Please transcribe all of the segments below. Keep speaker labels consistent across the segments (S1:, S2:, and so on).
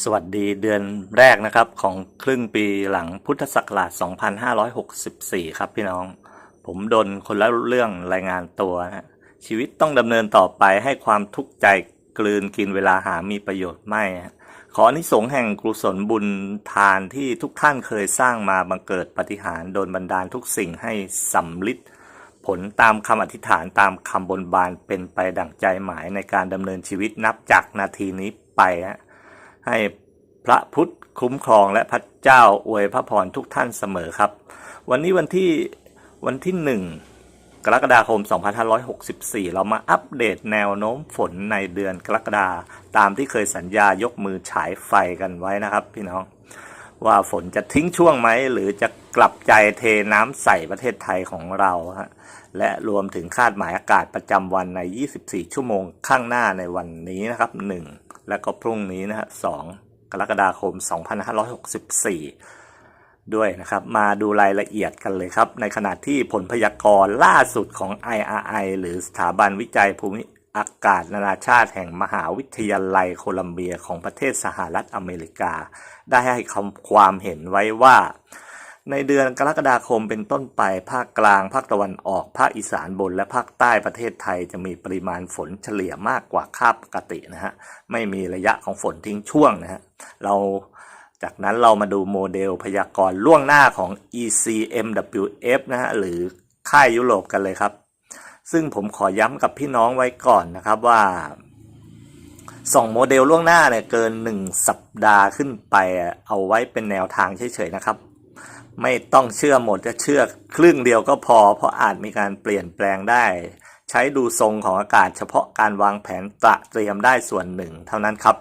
S1: สวัสดีเดือนแรกนะครับของครึ่งปีหลังพุทธศักราช 2564 ครับพี่น้อง ผมดนคนละเรื่องรายงานตัวนะฮะชีวิตต้องดำเนินต่อไปให้ความทุกข์ใจกลืนกินเวลาหามีประโยชน์ไม่ ขออนิสงส์แห่งกุศลบุญทานที่ทุกท่านเคยสร้างมาบังเกิดปฏิหารโดนบันดาลทุกสิ่งให้สำลิดผลตามคำอธิษฐานตามคำบนบานเป็นไปดั่งใจหมายในการดำเนินชีวิตนับจากนาทีนี้ไปฮะ ให้พระพุทธคุ้มครองและพระเจ้าอวยพระพรทุกท่านเสมอครับ วันนี้วันที่วันที่หนึ่งกรกฎาคม 2564 เรามาอัปเดตแนวโน้มฝนในเดือนกรกฎาตามที่เคยสัญญายกมือฉายไฟกันไว้นะครับ พี่น้องว่าฝนจะทิ้งช่วงไหม หรือจะกลับใจเทน้ำใส่ประเทศไทยของเราฮะและรวมถึงคาดหมายอากาศประจำวันใน 24 ชั่วโมงข้างหน้าในวันนี้นะครับ 1 แล้วก็พรุ่งนี้นะฮะ2กรกฎาคม 2564 ด้วยนะครับ มาดูรายละเอียดกันเลยครับ ในขณะที่ผลพยากรณ์ล่าสุดของ IRI หรือสถาบันวิจัยภูมิอากาศนานาชาติแห่งมหาวิทยาลัยโคลัมเบียของประเทศสหรัฐอเมริกา ได้ให้คำความเห็นไว้ว่า ในเดือนกรกฎาคมเป็นต้นไปภาคกลาง ภาคตะวันออก ภาคอีสานบน และภาคใต้ประเทศไทยจะมีปริมาณฝนเฉลี่ยมากกว่าค่าปกตินะฮะไม่มีระยะของฝนทิ้งช่วงนะฮะเราจากนั้นเรามาดูโมเดลพยากรณ์ล่วงหน้าของ ECMWF นะฮะหรือค่ายยุโรปกันเลยครับ ซึ่งผมขอย้ำกับพี่น้องไว้ก่อนนะครับว่าสองโมเดลล่วงหน้าเนี่ยเกิน 1 สัปดาห์ขึ้นไปเอาไว้เป็นแนวทางเฉยๆนะครับ ไม่ต้องเชื่อหมดจะเชื่อครึ่งเดียวก็พอ เพราะอาจมีการเปลี่ยนแปลงได้ ใช้ดูทรงของอากาศเฉพาะการวางแผนตระเตรียมได้ส่วนหนึ่ง เท่านั้นครับ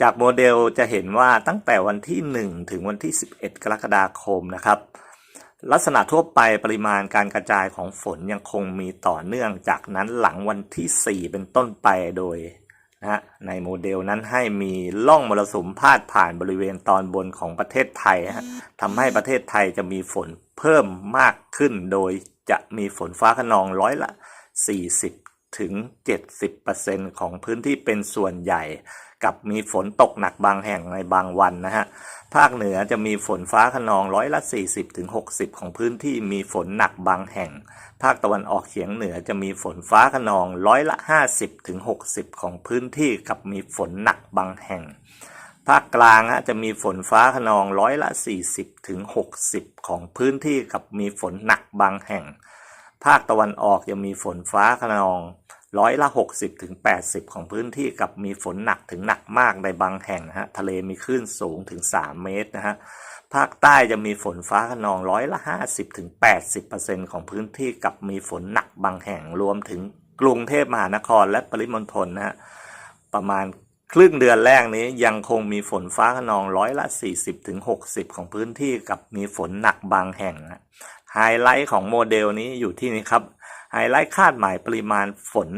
S1: จากโมเดลจะเห็นว่าตั้งแต่วันที่ 1 ถึงวันที่ 11 กรกฎาคมนะครับลักษณะทั่วไปปริมาณการกระจายของฝนยังคงมีต่อเนื่องจากนั้นหลังวันที่ 4 เป็นต้นไปโดย นะฮะในโมเดลนั้นให้มีล่องมรสุมพาดผ่านบริเวณตอนบนของประเทศไทยฮะทำให้ประเทศไทยจะมีฝนเพิ่มมากขึ้น โดยจะมีฝนฟ้าขนองร้อยละ 40 ถึง 70%ของพื้นที่เป็นส่วนใหญ่ กับมีฝนตกหนักบางแห่งในบางวันนะฮะ ภาคเหนือจะมีฝนฟ้าขนองร้อยละ 40-60 ของพื้นที่มีฝนหนักบางแห่ง ภาคตะวันออกเฉียงเหนือจะมีฝนฟ้าขนองร้อยละ 50-60 ของพื้นที่กับมีฝนหนักบางแห่ง ภาคกลางฮะจะมีฝนฟ้าขนองร้อยละ 40-60 ของพื้นที่กับมีฝนหนักบางแห่ง ภาคตะวันออกจะมีฝนฟ้าขนองร้อยละ 60ถึง80ของพื้นที่กับมีฝนหนักถึงหนักมากในบางแห่งนะฮะทะเลมีคลื่นสูงถึง 3 เมตรนะฮะภาคใต้จะมีฝนฟ้าขนองร้อยละ 50ถึง80ของพื้นที่กับมีฝนหนักบางแห่งรวมถึงกรุงเทพมหานครและปริมณฑลนะฮะประมาณครึ่งเดือนแรกนี้ยังคงมีฝนฟ้าขนองร้อยละ 40ถึง60 ของพื้นที่กับมีฝนหนักบางแห่งนะ ไฮไลท์ของโมเดลนี้อยู่ที่นี้ครับ ไฮไลท์คาดหมายปริมาณฝน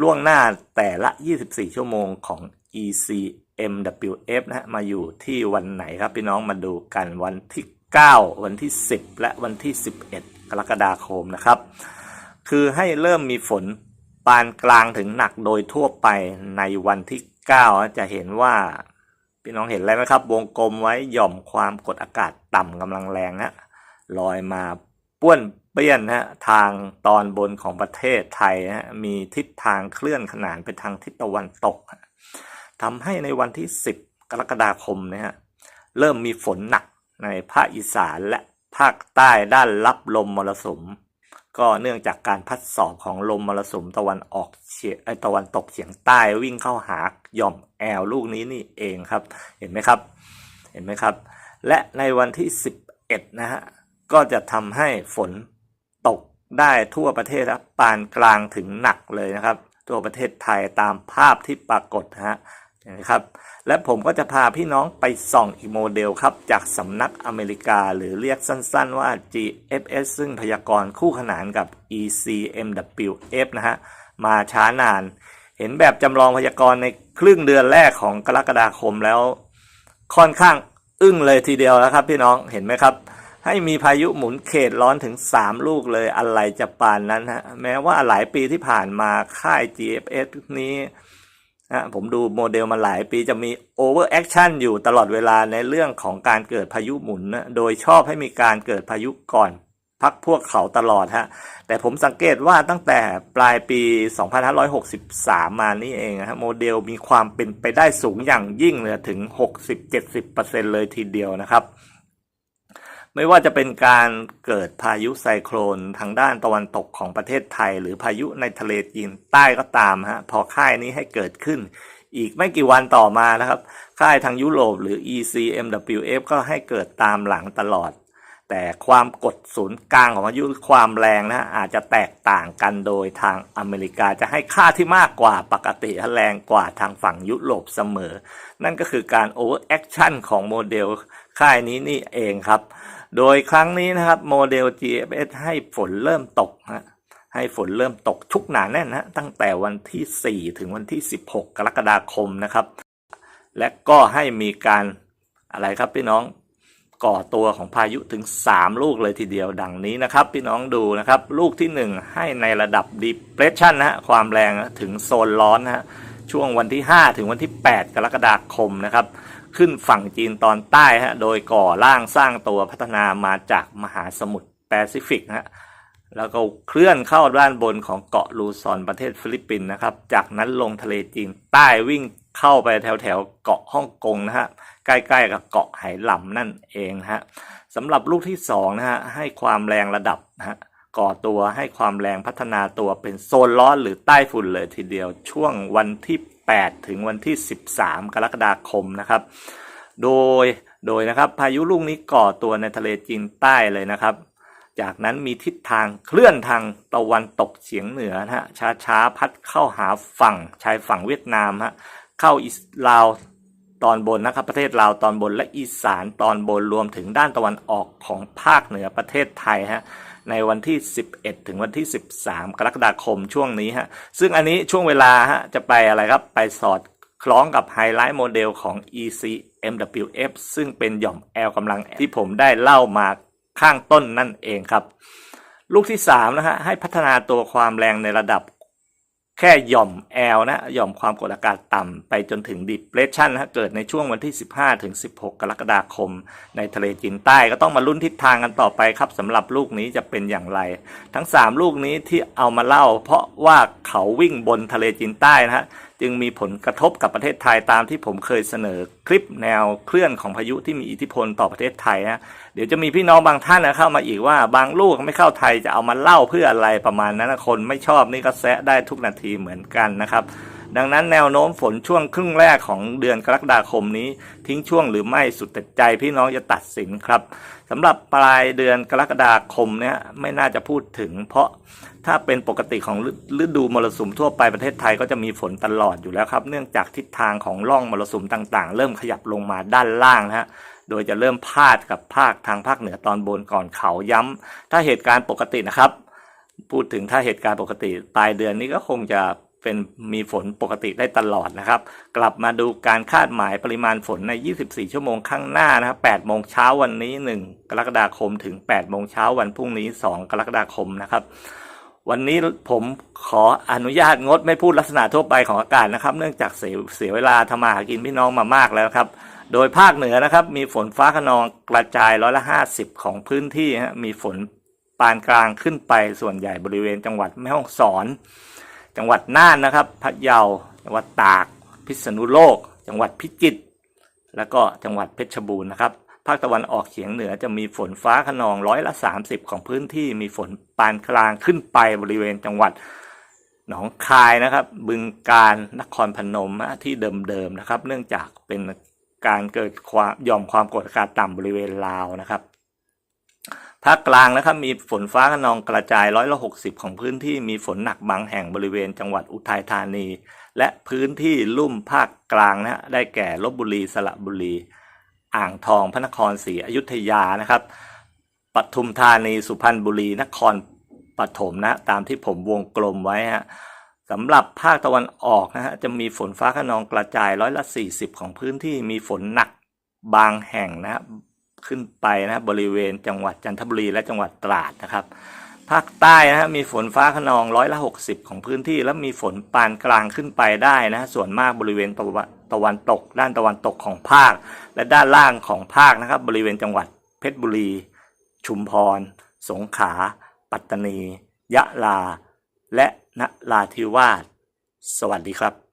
S1: ล่วงหน้าแต่ละ 24 ชั่วโมงของ ECMWF นะฮะมาอยู่ที่วันไหนครับพี่น้องมาดูกันวันที่ 9 วันที่ 10 และวันที่ 11 กรกฎาคมนะครับ คือให้เริ่มมีฝนปานกลางถึงหนักโดยทั่วไปในวันที่ 9 จะเห็นว่าพี่น้องเห็นอะไรไหมครับ วงกลมไว้หย่อมความกดอากาศต่ำกำลังแรงฮะ ลอยมาป้วนเปี้ยนฮะทางตอนบนของประเทศไทยฮะมีทิศทางเคลื่อนขนานไปทางทิศตะวันตกทำให้ในวันที่ 10 กรกฎาคมนี่ยฮะเริ่มมีฝนหนักในภาคอีสานและภาคใต้ด้านรับลมมรสุม ก็เนื่องจากการพัดสอบของลมมรสุมตะวันออกเฉียงเอ้ยตะวันตกเฉียงใต้วิ่งเข้าหาหย่อมแอลลูกนี้นี่เองครับ เห็นไหมครับ เห็นไหมครับ และในวันที่ 11นะฮะ ก็จะทำให้ฝนตกได้ทั่วประเทศครับปานกลางถึงหนักเลยนะครับ ทั่วประเทศไทยตามภาพที่ปรากฏนะฮะนไหมครับ และผมก็จะพาพี่น้องไปส่องอีโมเดลครับ จากสำนักอเมริกาหรือเรียกสั้นๆว่า GFS ซึ่งพยากรณ์คู่ขนานกับ ECMWF นะฮะ มาช้านาน เห็นแบบจำลองพยากรณ์ในครึ่งเดือนแรกของกรกฎาคมแล้ว ค่อนข้างอึ้งเลยทีเดียวแล้วครับพี่น้องเห็นไหมครับ ให้มีพายุหมุนเขตร้อนถึง 3 ลูกเลยอะไรจะปานนั้นฮะแม้ว่าหลายปีที่ผ่านมาค่าย GFS นี้นะผมดูโมเดลมาหลายปีจะมีโอเวอร์แอคชั่นอยู่ตลอดเวลาในเรื่องของการเกิดพายุหมุนนะโดยชอบให้มีการเกิดพายุก่อนพักพวกเขาตลอดฮะ แต่ผมสังเกตว่าตั้งแต่ปลายปี 2563 มานี่เองฮะโมเดลมีความเป็นไปได้สูงอย่างยิ่งเลยถึง 60-70%เลยทีเดียวนะครับ ไม่ว่าจะเป็นการเกิดพายุไซโครนทางด้านตะวันตกของประเทศไทย หรือพายุในทะเลจีนใต้ก็ตามฮะพอค่ายนี้ให้เกิดขึ้น อีกไม่กี่วันต่อมานะครับ ค่ายทางยุโรปหรือ ECMWF ก็ให้เกิดตามหลังตลอด แต่ความกดศูนย์กลางของพายุความแรงนะอาจจะแตกต่างกันโดยทางอเมริกาจะให้ค่าที่มากกว่าปกติแรงกว่าทางฝั่งยุโรปเสมอ นั่นก็คือการโอเวอร์แอคชั่นของโมเดลค่ายนี้นี่เองครับ โดยครั้งนี้นะครับโมเดล GFS ให้ฝนเริ่มตกฮะให้ฝนเริ่มตกชุกหนาแน่นนะตั้งแต่วันที่ 4 ถึงวันที่ 16 กรกฎาคมนะครับ และก็ให้มีการอะไรครับพี่น้อง ก่อตัวของพายุถึง 3 ลูกเลยทีเดียวดังนี้นะครับ พี่น้องดูนะครับ ลูกที่ 1 ให้ในระดับ depression นะฮะความแรงนะถึงโซนร้อนนะฮะช่วงวันที่ 5 ถึงวันที่ 8 กรกฎาคมนะครับขึ้นฝั่งจีนตอนใต้ฮะโดยก่อร่างสร้างตัวพัฒนามาจากมหาสมุทรแปซิฟิกนะฮะแล้วก็เคลื่อนเข้าด้านบนของเกาะลูซอนประเทศฟิลิปปินส์นะครับ จากนั้นลงทะเลจีนใต้วิ่ง เข้าไปแถวแถวๆเกาะฮ่องกงนะฮะใกล้ๆกับเกาะไหหลำนั่นเองฮะสำหรับลูกที่สองนะฮะให้ความแรงระดับนะฮะก่อตัวให้ความแรงพัฒนาตัวเป็นโซนร้อนหรือใต้ฝุ่นเลยทีเดียวช่วงวันที่ 8 ถึงวันที่ 13 กรกฎาคมนะครับ โดยโดยนะครับพายุลูกนี้ก่อตัวในทะเลจีนใต้เลยนะครับ จากนั้นมีทิศทางเคลื่อนทางตะวันตกเฉียงเหนือนะฮะช้าๆ พัดเข้าหาฝั่งชายฝั่งเวียดนามฮะ เข้าอิสลาวตอนบนนะครับ ประเทศลาวตอนบนและอีสานตอนบนรวมถึงด้านตะวันออกของภาคเหนือประเทศไทยฮะในวันที่ 11 ถึงวันที่ 13 กรกฎาคมช่วงนี้ฮะซึ่งอันนี้ช่วงเวลาฮะจะไปอะไรครับไปสอดคล้องกับไฮไลท์โมเดลของ ECMWF ซึ่งเป็นหย่อมแอลกำลังที่ผมได้เล่ามาข้างต้นนั่นเองครับ ลูกที่3นะฮะให้พัฒนาตัวความแรงในระดับ แค่หย่อมแอลนะหย่อมความกดอากาศต่ำไปจนถึง depression นะฮะเกิดในช่วงวันที่ 15ถึง16 กรกฎาคม ในทะเลจีนใต้ก็ต้องมาลุ้นทิศทางกันต่อไปครับสำหรับลูกนี้จะเป็นอย่างไร ทั้ง 3 ลูกนี้ที่เอามาเล่า เพราะว่าเขาวิ่งบนทะเลจีนใต้นะฮะ จึงมีผลกระทบกับประเทศไทยตามที่ผมเคยเสนอคลิปแนวเคลื่อนของพายุที่มีอิทธิพลต่อประเทศไทยนะเดี๋ยวจะมีพี่น้องบางท่านนะเข้ามาอีกว่าบางลูกไม่เข้าไทยจะเอามาเล่าเพื่ออะไรประมาณนั้นคนไม่ชอบนี่ก็แซะได้ทุกนาทีเหมือนกันนะครับ ดังนั้นแนวโน้มฝนช่วงครึ่งแรกของเดือนกรกฎาคมนี้ ทิ้งช่วงหรือไม่สุดแต่ใจพี่น้องจะตัดสินครับสำหรับปลายเดือนกรกฎาคมเนี่ยไม่น่าจะพูดถึง เพราะถ้าเป็นปกติของฤดูมรสุมทั่วไปประเทศไทยก็จะมีฝนตลอดอยู่แล้วครับ เนื่องจากทิศทางของร่องมรสุมต่างๆ เริ่มขยับลงมาด้านล่างนะฮะโดยจะเริ่มพาดกับภาคทางภาคเหนือตอนบนก่อนเขาย้ำถ้าเหตุการณ์ปกตินะครับ พูดถึงถ้าเหตุการณ์ปกติปลายเดือนนี้ก็คงจะ เป็นมีฝนปกติได้ตลอดนะครับ กลับมาดูการคาดหมายปริมาณฝนใน 24 ชั่วโมงข้างหน้านะครับ8โมงเช้าวันนี้ 1 กรกฎาคมถึง 8 โมงเช้าวันพรุ่งนี้ 2 กรกฎาคมนะครับ วันนี้ผมขออนุญาตงดไม่พูดลักษณะทั่วไปของอากาศนะครับ เนื่องจากเสียเสียเวลาทำมาหากินพี่น้องมามากแล้วครับโดยภาคเหนือนะครับ มีฝนฟ้าขนองกระจายร้อยละห้าสิบของพื้นที่มีฝนปานกลางขึ้นไปส่วนใหญ่บริเวณจังหวัดแม่ฮ่องสอน จังหวัดน่านนะครับพะเยาจังหวัดตาก พิษณุโลก จังหวัดพิจิตรแล้วก็จังหวัดเพชรบูรณ์นะครับภาคตะวันออกเฉียงเหนือจะมีฝนฟ้าขนองร้อยละ 30 ของพื้นที่มีฝนปานกลางขึ้นไปบริเวณจังหวัดหนองคายนะครับ บึงกาฬนครพนมที่เดิมๆนะครับ เนื่องจากเป็นการเกิดความยอมความกดอากาศต่ำบริเวณลาวนะครับ ภาคกลางนะครับมีฝนฟ้าขนองกระจายร้อยละหกสิบของพื้นที่มีฝนหนักบางแห่งบริเวณจังหวัดอุทัยธานี และพื้นที่ลุ่มภาคกลางนะได้แก่ลบบุรีสระบุรี อ่างทองพระนครศรีอยุธยานะครับปทุมธานีสุพรรณบุรีนครปฐมนะตามที่ผมวงกลมไว้ฮะสำหรับภาคตะวันออกนะฮะจะมีฝนฟ้าขนองกระจายร้อยละ 40 ของพื้นที่มีฝนหนักบางแห่งนะ ขึ้นไปนะบริเวณจังหวัดจันทบุรีและจังหวัดตราดนะครับ ภาคใต้นะมีฝนฟ้าขนองร้อยละ60 ของพื้นที่ และมีฝนปานกลางขึ้นไปได้นะฮะส่วนมากบริเวณตะวันตะวันตก ด้านตะวันตกของภาค และด้านล่างของภาคนะครับ บริเวณจังหวัดเพชรบุรี ชุมพร สงขลาปัตตานี ยะลา และนราธิวาส สวัสดีครับ